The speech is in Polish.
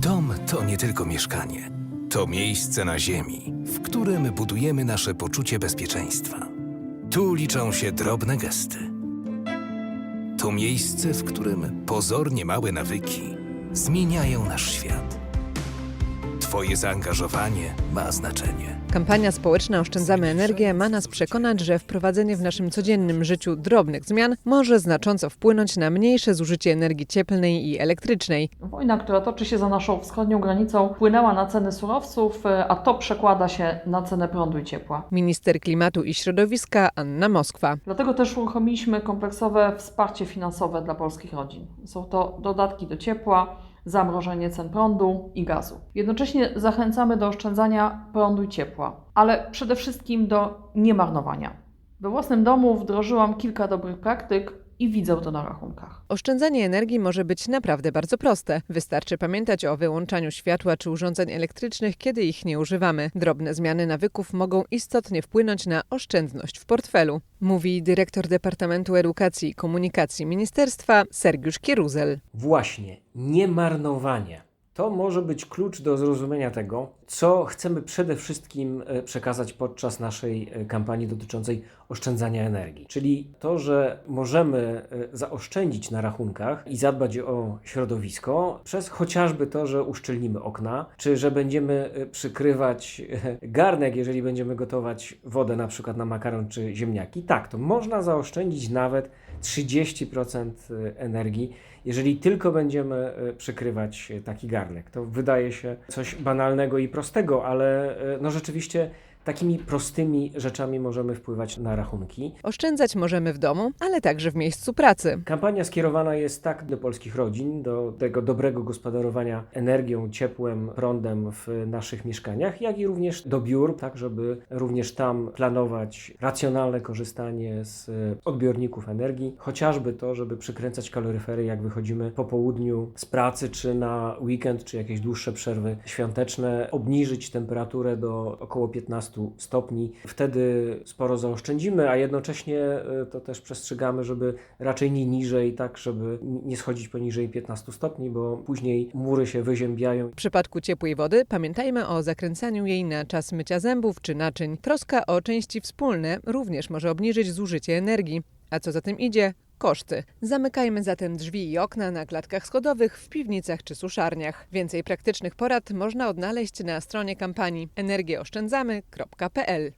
Dom to nie tylko mieszkanie. To miejsce na ziemi, w którym budujemy nasze poczucie bezpieczeństwa. Tu liczą się drobne gesty. To miejsce, w którym pozornie małe nawyki zmieniają nasz świat. Twoje zaangażowanie ma znaczenie. Kampania społeczna Oszczędzamy Energię ma nas przekonać, że wprowadzenie w naszym codziennym życiu drobnych zmian może znacząco wpłynąć na mniejsze zużycie energii cieplnej i elektrycznej. Wojna, która toczy się za naszą wschodnią granicą, wpłynęła na ceny surowców, e, a to przekłada się na cenę prądu i ciepła. Minister klimatu i środowiska Anna Moskwa. Dlatego też uruchomiliśmy kompleksowe wsparcie finansowe dla polskich rodzin. Są to dodatki do ciepła, zamrożenie cen prądu i gazu. Jednocześnie zachęcamy do oszczędzania prądu i ciepła, ale przede wszystkim do niemarnowania. We własnym domu wdrożyłam kilka dobrych praktyk i widzę to na rachunkach. Oszczędzanie energii może być naprawdę bardzo proste. Wystarczy pamiętać o wyłączaniu światła czy urządzeń elektrycznych, kiedy ich nie używamy. Drobne zmiany nawyków mogą istotnie wpłynąć na oszczędność w portfelu, mówi dyrektor Departamentu Edukacji i Komunikacji Ministerstwa Sergiusz Kieruzel. Właśnie, niemarnowanie. To może być klucz do zrozumienia tego, co chcemy przede wszystkim e, przekazać podczas naszej e, kampanii dotyczącej oszczędzania energii. Czyli to, że możemy e, zaoszczędzić na rachunkach i zadbać o środowisko przez chociażby to, że uszczelnimy okna, czy że będziemy przykrywać garnek, jeżeli będziemy gotować wodę na przykład na makaron czy ziemniaki. Tak, to można zaoszczędzić nawet 30% energii, jeżeli tylko będziemy przykrywać taki garnek. To wydaje się coś banalnego i prostego, ale e, no rzeczywiście takimi prostymi rzeczami możemy wpływać na rachunki. Oszczędzać możemy w domu, ale także w miejscu pracy. Kampania skierowana jest tak do polskich rodzin, do tego dobrego gospodarowania energią, ciepłem, prądem w naszych mieszkaniach, jak i również do biur, tak żeby również tam planować racjonalne korzystanie z odbiorników energii, chociażby to, żeby przykręcać kaloryfery, jak wychodzimy po południu z pracy, czy na weekend, czy jakieś dłuższe przerwy świąteczne, obniżyć temperaturę do około 15 stopni. Wtedy sporo zaoszczędzimy, a jednocześnie e, to też przestrzegamy, żeby raczej nie niżej, tak, żeby nie schodzić poniżej 15 stopni, bo później mury się wyziębiają. W przypadku ciepłej wody pamiętajmy o zakręcaniu jej na czas mycia zębów czy naczyń. Troska o części wspólne również może obniżyć zużycie energii. A co za tym idzie? Koszty. Zamykajmy zatem drzwi i okna na klatkach schodowych, w piwnicach czy suszarniach. Więcej praktycznych porad można odnaleźć na stronie kampanii energieoszczędzamy.pl.